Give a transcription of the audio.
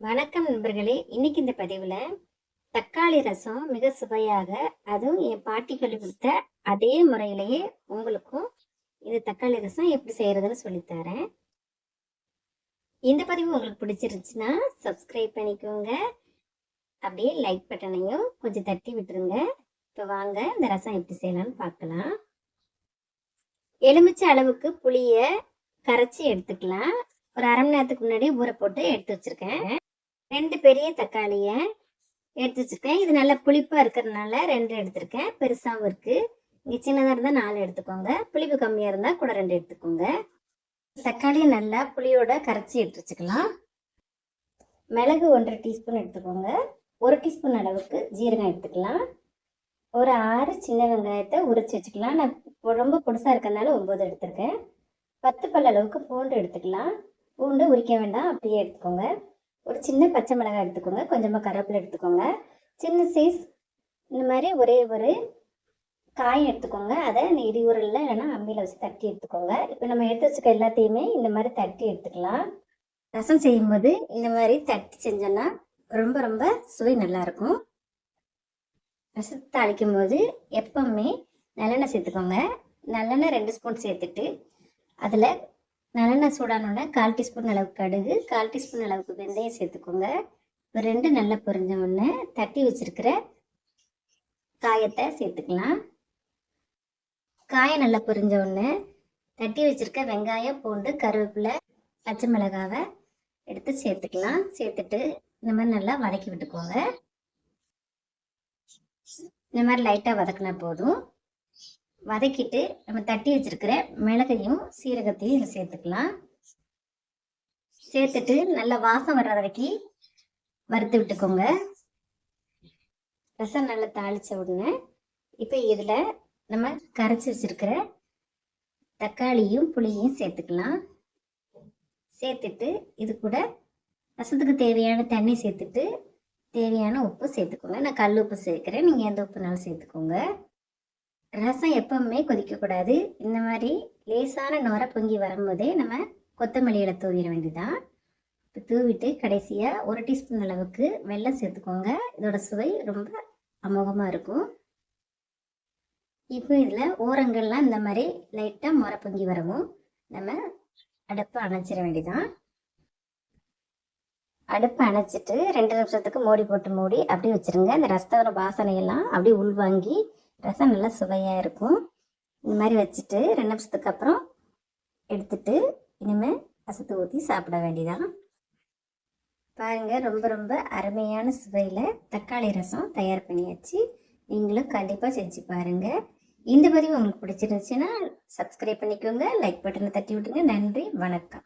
வணக்கம் நண்பர்களே. இன்னைக்கு இந்த பதிவில் தக்காளி ரசம் மிக சுவையாக அதுவும் என் பாட்டி சொல்லி கொடுத்த அதே முறையிலேயே உங்களுக்கும் இது தக்காளி ரசம் எப்படி செய்யறதுன்னு சொல்லித்தரேன் இந்த பதிவு உங்களுக்கு பிடிச்சிருந்துச்சுன்னா சப்ஸ்கிரைப் பண்ணிக்கோங்க. அப்படியே லைக் பட்டனையும் கொஞ்சம் தட்டி விட்டுருங்க. இப்போ வாங்க இந்த ரசம் எப்படி செய்யலாம்னு பார்க்கலாம். எலுமிச்சை அளவுக்கு புளியை கரைச்சி எடுத்துக்கலாம். ஒரு அரை மணி நேரத்துக்கு முன்னாடி ஊற போட்டு எடுத்து வச்சிருக்கேன். ரெண்டு பெரிய தக்காளியை எடுத்து வச்சுருக்கேன். இது நல்லா புளிப்பாக இருக்கிறதுனால ரெண்டு எடுத்திருக்கேன். பெருசாகவும் இருக்குது இங்கே சின்னதாக இருந்தால் நாலு எடுத்துக்கோங்க. புளிப்பு கம்மியாக இருந்தால் கூட ரெண்டு எடுத்துக்கோங்க. தக்காளியை நல்லா புளியோட கரைச்சி எடுத்து வச்சுக்கலாம். மிளகு ஒன்றரை டீஸ்பூன் எடுத்துக்கோங்க. ஒரு டீஸ்பூன் அளவுக்கு ஜீரகம் எடுத்துக்கலாம். ஒரு ஆறு சின்ன வெங்காயத்தை உரிச்சு வச்சுக்கலாம். நான் ரொம்ப பொடுசாக இருக்கிறதுனால ஒம்பது எடுத்திருக்கேன். பத்து பல் அளவுக்கு பூண்டு எடுத்துக்கலாம். பூண்டு உரிக்க வேண்டாம். அப்படியே எடுத்துக்கோங்க. ஒரு சின்ன பச்சை மிளகாய் எடுத்துக்கோங்க. கொஞ்சமாக கருவேப்பிலை எடுத்துக்கோங்க. சின்ன சைஸ் இந்த மாதிரி ஒரே ஒரு காய் எடுத்துக்கோங்க. அதை இந்த இடியூரில் இல்லைன்னா அம்மியில் வச்சு தட்டி எடுத்துக்கோங்க. இப்போ நம்ம எடுத்து வச்சுக்க எல்லாத்தையுமே இந்த மாதிரி தட்டி எடுத்துக்கலாம். ரசம் செய்யும்போது இந்த மாதிரி தட்டி செஞ்சோன்னா ரொம்ப ரொம்ப சுவை நல்லாயிருக்கும் ரசத்தை தாளிக்கும் போது எப்பவுமே நல்லெண்ணெய் சேர்த்துக்கோங்க. நல்லெண்ணெய் ரெண்டு ஸ்பூன் சேர்த்துட்டு அதில் நல்லெண்ணெய் சூடானோட கால் டீஸ்பூன் அளவுக்கு கடுகு கால் டீஸ்பூன் அளவுக்கு வெந்தயம் சேர்த்துக்கோங்க. ஒரு ரெண்டு நல்லா பொரிஞ்ச ஒன்று தட்டி வச்சிருக்கிற காயத்தை சேர்த்துக்கலாம். காயம் நல்லா பொரிஞ்ச ஒன்று தட்டி வச்சிருக்க வெங்காயம் பூண்டு கருவேப்பிலை பச்சை மிளகாவை எடுத்து சேர்த்துக்கலாம். சேர்த்துட்டு இந்த மாதிரி நல்லா வதக்கி விட்டுக்கோங்க. இந்த மாதிரி லைட்டாக வதக்கினா போதும். வதக்கிட்டு நம்ம தட்டி வச்சிருக்கிற மிளகையும் சீரகத்தையும் இதில் சேர்த்துக்கலாம். சேர்த்துட்டு நல்லா வாசம் வர்ற வரைக்கும் வறுத்து விட்டுக்கோங்க. ரசம் நல்லா தாளிச்ச உடனே இப்போ இதில் நம்ம கரைச்சி வச்சிருக்கிற தக்காளியும் புளியும் சேர்த்துக்கலாம். சேர்த்துட்டு இது கூட ரசத்துக்கு தேவையான தண்ணி சேர்த்துட்டு தேவையான உப்பு சேர்த்துக்கோங்க. நான் கல் உப்பு சேர்க்குறேன். நீங்கள் எந்த உப்புனாலும் சேர்த்துக்கோங்க. ரசம் எப்பவுமே கொதிக்கக்கூடாது. இந்த மாதிரி லேசான நுர பொங்கி வரும்போதே நம்ம கொத்தமல்லியில் தூவிட வேண்டியதான் இப்போ தூவிட்டு கடைசியாக ஒரு டீஸ்பூன் அளவுக்கு வெள்ளம் சேர்த்துக்கோங்க. இதோட சுவை ரொம்ப அமோகமாக இருக்கும். இப்போ இதில் ஓரங்கள்லாம் இந்த மாதிரி லைட்டாக முறை பொங்கி வரவும் நம்ம அடுப்பை அணைச்சிட வேண்டியதான் அடுப்பை அணைச்சிட்டு ரெண்டு நிமிஷத்துக்கு மூடி போட்டு மூடி அப்படியே வச்சிருங்க. இந்த ரசத்தோட வாசனையெல்லாம் அப்படியே உள்வாங்கி ரசம் நல்லா சுவையாக இருக்கும். இந்த மாதிரி வச்சுட்டு ரெண்டு நிமிஷத்துக்கு அப்புறம் எடுத்துட்டு இனிமேல் ரசத்தை ஊற்றி சாப்பிட வேண்டியதான் பாருங்கள் ரொம்ப ரொம்ப அருமையான சுவையில் தக்காளி ரசம் தயார் பண்ணியாச்சு. நீங்களும் கண்டிப்பாக செஞ்சு பாருங்கள் இந்த பதிவு உங்களுக்கு பிடிச்சிருந்துச்சுன்னா சப்ஸ்கிரைப் பண்ணிக்கோங்க லைக் பட்டனை தட்டி விட்டுங்க நன்றி வணக்கம்.